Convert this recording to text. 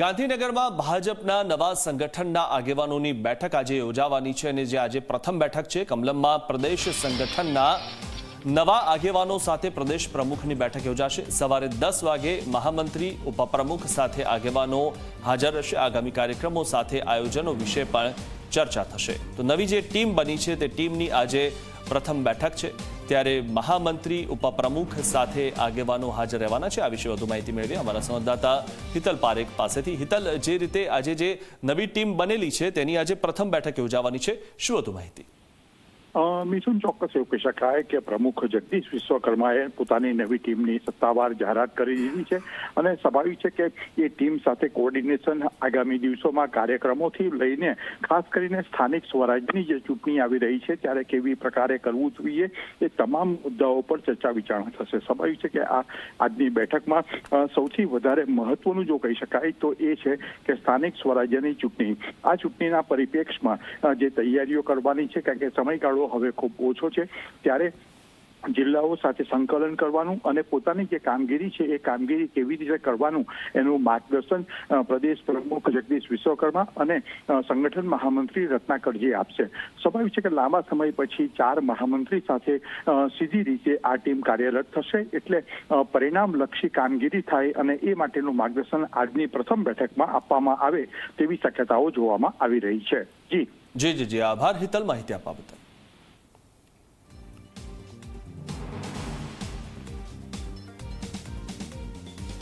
ગાંધીનગરમાં ભાજપના નવા સંગઠનના આગેવાનોની બેઠક આજે યોજાવાની છે અને જે આજે પ્રથમ બેઠક છે, કમલમમાં પ્રદેશ સંગઠનના નવા આગેવાનો સાથે પ્રદેશ પ્રમુખની બેઠક યોજાશે. સવારે દસ વાગે મહામંત્રી, ઉપપ્રમુખ સાથે આગેવાનો હાજર રહેશે. આગામી કાર્યક્રમો સાથે આયોજનો વિશે પણ ચર્ચા થશે. તો નવી જે ટીમ બની છે, તે ટીમની આજે પ્રથમ બેઠક છે. ત્યારે મહામંત્રી ઉપપ્રમુખ સાથે આગેવાનો હાજર રહેવાના છે. આ વિશે વધુ માહિતી મેળવી અમારા સંવાદદાતા હિતલ પારેખ પાસેથી. હિતલ, જે રીતે આજે જે નવી ટીમ બનેલી છે, તેની આજે પ્રથમ બેઠક યોજાવાની છે. શું વધુ માહિતી? મિથુન ચોક્કસ એવું કહી શકાય કે પ્રમુખ જગદીશ વિશ્વકર્માએ પોતાની નવી ટીમની સત્તાવાર જાહેરાત કરી દીધી છે અને સ્વાભાવિક છે કે એ ટીમ સાથે કોઓર્ડિનેશન આગામી દિવસોમાં કાર્યક્રમોથી લઈને ખાસ કરીને સ્થાનિક સ્વરાજ્યની જે ચૂંટણી આવી રહી છે ત્યારે કેવી પ્રકારે કરવું જોઈએ એ તમામ મુદ્દાઓ પર ચર્ચા વિચારણા થશે. સ્વાભાવિક છે કે આ આજની બેઠકમાં સૌથી વધારે મહત્વનું જો કહી શકાય તો એ છે કે સ્થાનિક સ્વરાજ્યની ચૂંટણી. આ ચૂંટણીના પરિપ્રેક્ષમાં જે તૈયારીઓ કરવાની છે કારણ કે સમયગાળો હવે ખૂબ ઓછો છે. ત્યારે જિલ્લાઓ સાથે સંકલન કરવાનું અને પોતાની જે કામગીરી છે, એ કામગીરી કેવી રીતે કરવાનું એનું માર્ગદર્શન પ્રદેશ પ્રમુખ જગદીશ વિશ્વકર્મા અને સંગઠન મહામંત્રી રત્નાકરજી આપશે. સ્વાભાવિક છે કે લાંબા સમય પછી ચાર મહામંત્રી સાથે સીધી રીતે આ ટીમ કાર્યરત થશે એટલે પરિણામલક્ષી કામગીરી થાય અને એ માટેનું માર્ગદર્શન આજની પ્રથમ બેઠકમાં આપવામાં આવે તેવી શક્યતાઓ જોવામાં આવી રહી છે. જી. જી જી જી. આભાર. હિતલ માહિતી આપવા બદલ.